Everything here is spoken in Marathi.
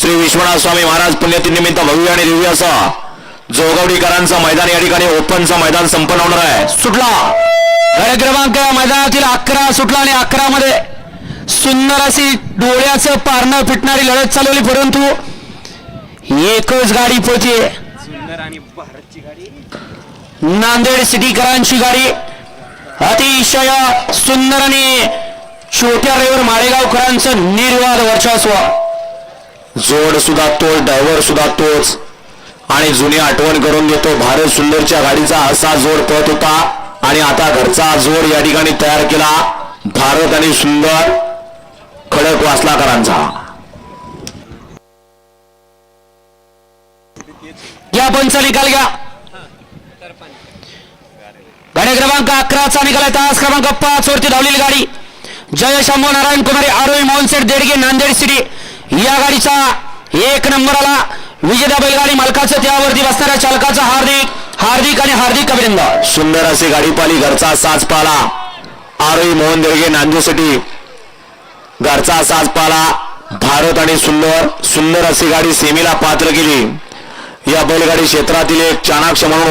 श्री विश्वनाथ स्वामी महाराज पुण्यतिनिमित्त भव्य आणि दिव्य असा जोगवडीकरांचं मैदान या ठिकाणी ओपनचं मैदान संपन्न होणार आहे. सुटला. गाड्या क्रमांक मैदानातील अकरा सुटला आणि अकरा मध्ये सुंदर अशी डोळ्याचं पारणं फिटणारी लढत चालवली परंतु एकच गाडी पोहचे नांदेड सिटीकरांची गाडी. अतिशय सुंदर आणि छोट्या रेवर माळेगावकरांचं निर्वाद वर्चस्व. जोड सुद्धा तोच ड्रायव्हर सुद्धा तोच. आणि जुनी आठवण करून देतो भारत सुंदरच्या गाडीचा असा जोड पळत होता. आणि आता घरचा जोड या ठिकाणी तयार केला. भारत आणि सुंदर खडक वासलाकरांचा. या पंचा निकाल घ्या. गाडी क्रमांक अकराचा निकाल आहे. तास क्रमांक पाच वरती धावलेली गाडी. जय शंभू नारायण कुमारी आरोही मोहनसेठ देडगे नांदेड सिटी. या गाडीचा एक नंबर आला. विजेता बैलगाडी मालकाचं त्यावरती बसणाऱ्या चालकाचं हार्दिक हार्दिक आणि हार्दिक अभिनंदन. सुंदर अशी गाडीपाली घरचा साज पाला आरोही मोहन देवगे नांदूसाठी घरचा साज पाला भारत आणि सुंदर सुंदर अशी गाडी सेमीला पात्र केली. या बैलगाडी क्षेत्रातील एक चाणाक्ष म्हणून